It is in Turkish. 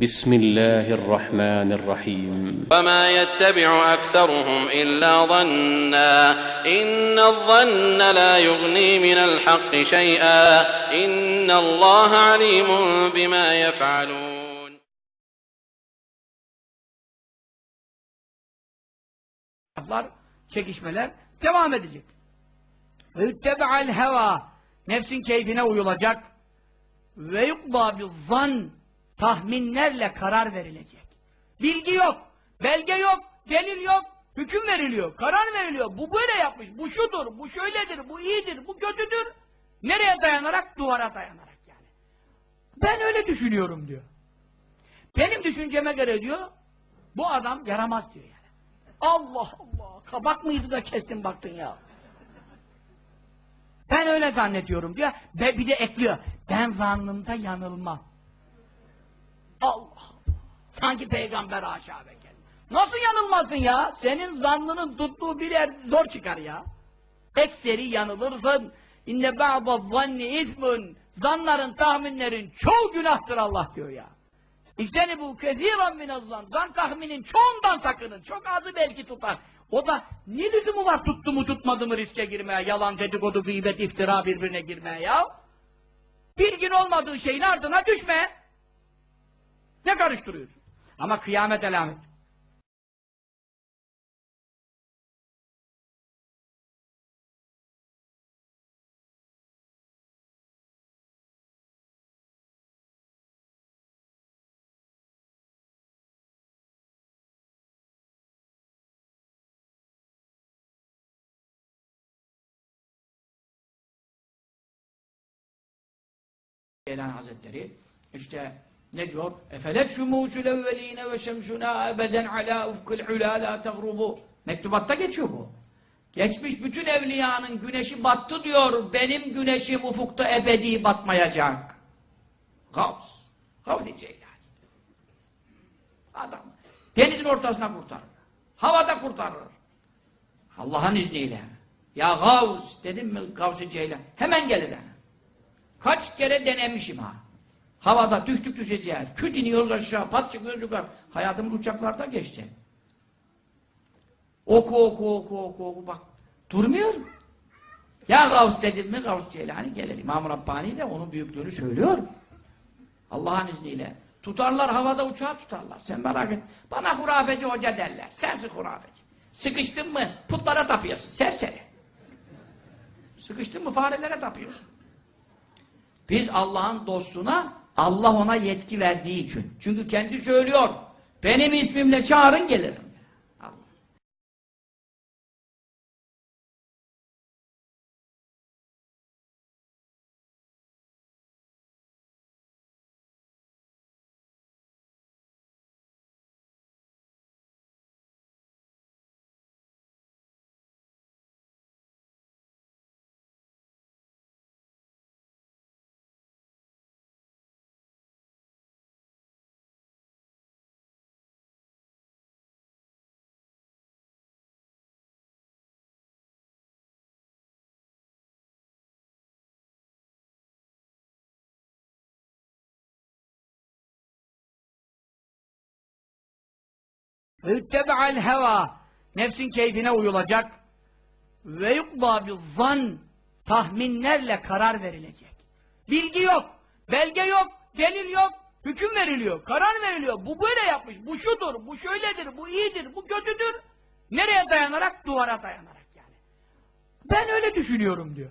بسم الله الرحمن الرحيم. وما يتبع أكثرهم إلا ظنا. إن الظن لا يغني من الحق شيئا. إن الله عليم بما يفعلون. Çekişmeler devam edecek. Ve yuttebe'al heva nefsin keyfine uyulacak. Ve yukba zan tahminlerle karar verilecek. Bilgi yok, belge yok, delil yok, hüküm veriliyor, karar veriliyor. Bu böyle yapmış, bu şudur, bu şöyledir, bu iyidir, bu kötüdür. Nereye dayanarak? Duvara dayanarak yani. Ben öyle düşünüyorum diyor. Benim düşünceme göre diyor, bu adam yaramaz diyor yani. Allah Allah, kabak mıydı da kestin baktın ya. Ben öyle zannediyorum diyor. Ve bir de ekliyor. Ben zannımda yanılmam. Allah. Sanki peygamber haşa ve kella. Nasıl yanılmasın ya? Senin zannının tuttuğu bir yer zor çıkar ya. Ekseri yanılırsın. İnne ba'da zanni ismun. Zanların, tahminlerin çoğu günahtır Allah diyor ya. İşte bu keziren minazlan. Zan tahminin çoğundan sakının. Çok azı belki tutar. O da ne lüzumu var tuttu mu tutmadı mı riske girmeye, yalan, dedikodu, gıybet, iftira birbirine girmeye ya? Bilgin olmadığı şeyin ardına düşme. Ne karıştırıyorsun? Ama kıyamet alamet. Gelen Hazretleri işte ne diyor? Efelet şumusul evveline ve şemsuna ebeden ala ufkul ula la tegrubu. Mektubatta geçiyor bu. Geçmiş bütün evliyanın güneşi battı diyor. Benim güneşim ufukta ebedi batmayacak. Gavs. Gavs-i. Adam. Denizin ortasına kurtarır. Havada kurtarır. Allah'ın izniyle. Ya Gavs dedim mi Gavs-i. Hemen gelir. Kaç kere denemişim ha. Havada düştük düşeceğiz. Küt iniyoruz aşağı, pat çıkıyoruz yukarı. Hayatımız uçaklarda geçti. Oku oku oku oku oku bak. Durmuyor. Ya Gavs dedim mi Gavs Ceylani gelir. İmam Rabbani de onun büyüklüğünü söylüyor. Allah'ın izniyle. Tutarlar havada uçağı tutarlar. Sen merak et. Bana hurafeci hoca derler. Sensin hurafeci. Sıkıştın mı putlara tapıyorsun. Serseri. Sıkıştın mı farelere tapıyorsun. Biz Allah'ın dostuna Allah ona yetki verdiği için. Çünkü kendi söylüyor. Benim ismimle çağırın gelirim. Ve yuttebe'al heva nefsin keyfine uyulacak ve yukba zan tahminlerle karar verilecek. Bilgi yok, belge yok, delil yok, hüküm veriliyor, karar veriliyor. Bu böyle yapmış, bu şudur, bu şöyledir, bu iyidir, bu kötüdür. Nereye dayanarak? Duvara dayanarak yani. Ben öyle düşünüyorum diyor.